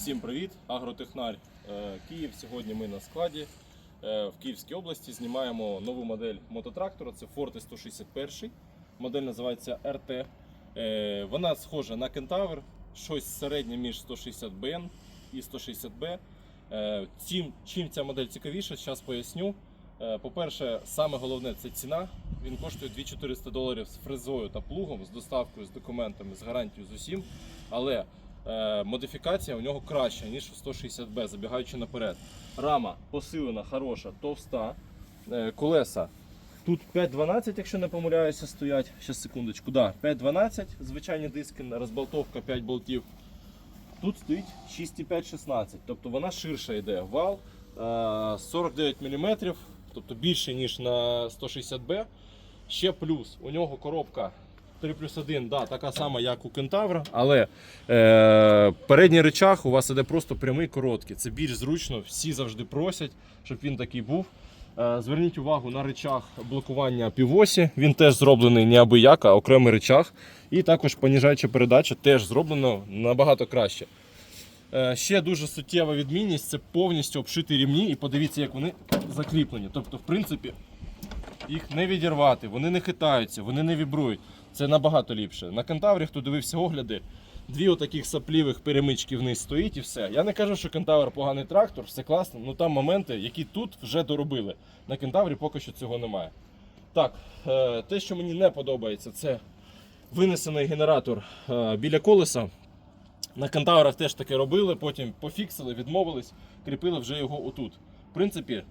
Всім привіт, агротехнар е, Київ. Сьогодні ми на складі е, в Київській області знімаємо нову модель мототрактора. Це Forte 161. Модель називається RT. Е, Вона схожа на Кентавр, щось середнє між 160BN і 160B. Е, Чим, ця модель цікавіша, зараз поясню. По-перше, саме головне це ціна. Він коштує 2400 доларів з фрезою та плугом, з доставкою, з документами, з гарантією з усім. Але модифікація у нього краща, ніж у 160B, забігаючи наперед. Рама посилена, хороша, товста. Е, колеса. Тут 5.12, якщо не помиляюся, стоять. Ще секундочку. Да, 5.12, звичайні диски, розболтовка 5 болтів. Тут стоїть 6,5-16, тобто вона ширша йде. Вал е, 49 мм, тобто більше, ніж на 160B. Ще плюс, у нього коробка 3 плюс 1, да, така сама, як у Кентавра, але е, передній речах у вас іде просто прямий короткий. Це більш зручно, всі завжди просять, щоб він такий був. Е, Зверніть увагу на речах блокування півосі. Він теж зроблений не абияк, а окремий речах. І також поніжаюча передача теж зроблено набагато краще. Е, Ще дуже суттєва відмінність це повністю обшиті рівні, і подивіться, як вони закріплені. Тобто, в принципі, їх не відірвати, вони не хитаються, вони не вібрують. Це набагато ліпше. На кентаврі, хто дивився огляди, дві отаких саплівих перемички вниз стоїть і все. Я не кажу, що кентавр поганий трактор, все класно, ну там моменти, які тут вже доробили. На кентаврі поки що цього немає. Так, е, те, що мені не подобається, це винесений генератор е, біля колеса. На кентаврах теж таке робили, потім пофіксили, відмовились, кріпили вже його отут. В принципі,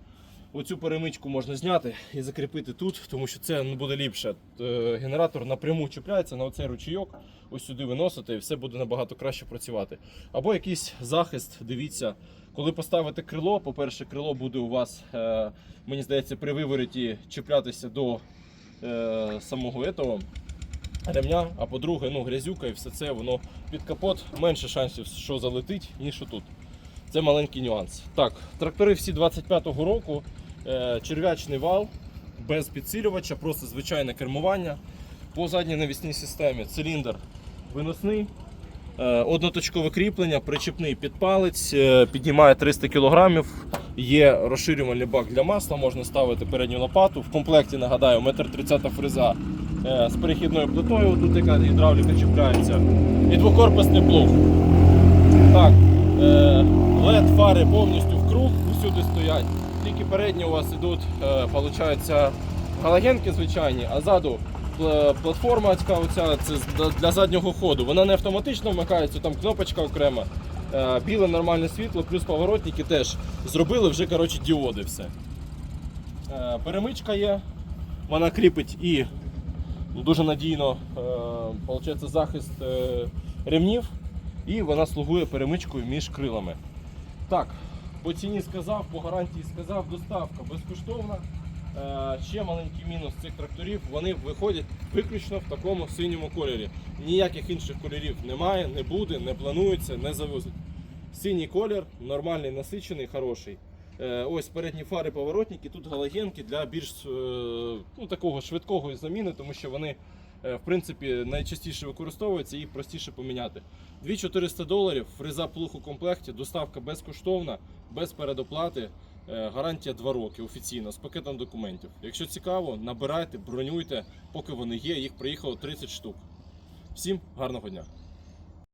оцю перемичку можна зняти і закріпити тут, тому що це ну, буде ліпше. Е, Генератор напряму чіпляється на оцей ручійок, ось сюди виносите, і все буде набагато краще працювати. Або якийсь захист, дивіться. Коли поставите крило, по-перше, крило буде у вас, е, мені здається, при вивороті чіплятися до е, самого этого ремня, а по-друге, ну, грязюка і все це, воно під капот менше шансів, що залетить, ніж отут. Це маленький нюанс. Так, трактори всі 25-го року, черв'ячний вал, без підсилювача, просто звичайне кермування. По задній навісній системі циліндр виносний, е, одноточкове кріплення, причепний підпалець, е, піднімає 300 кг. Є розширювальний бак для масла, можна ставити передню лопату. В комплекті нагадаю, 1,30 м фреза е, з перехідною плитою, тут яка гідравліка чіпляється, і двокорпусний плуг. Так, е, LED фари повністю в круг, усюди стоять. Тільки передні у вас йдуть, е, галогенки звичайні, а ззаду пл- платформа ця, оця, це для заднього ходу. Вона не автоматично вмикається, там кнопочка окрема. Е, Біле нормальне світло, плюс поворотники теж зробили вже коротше, діоди все. Е, Перемичка є, вона кріпить і дуже надійно е, захист е, ремнів, і вона слугує перемичкою між крилами. Так, по ціні сказав, по гарантії сказав, доставка безкоштовна. Е, ще маленький мінус цих тракторів, вони виходять виключно в такому синьому кольорі. Ніяких інших кольорів немає, не буде, не планується, не завозять. Синій колір, нормальний, насичений, хороший. Е, Ось передні фари поворотники, тут галогенки для більш е, ну, такого швидкого заміни, тому що вони в принципі найчастіше використовується, їх простіше поміняти. 2400 доларів, фреза плуг у комплекті, доставка безкоштовна, без передоплати. Е, Гарантія 2 роки офіційно з пакетом документів. Якщо цікаво, набирайте, бронюйте, поки вони є. Їх приїхало 30 штук. Всім гарного дня!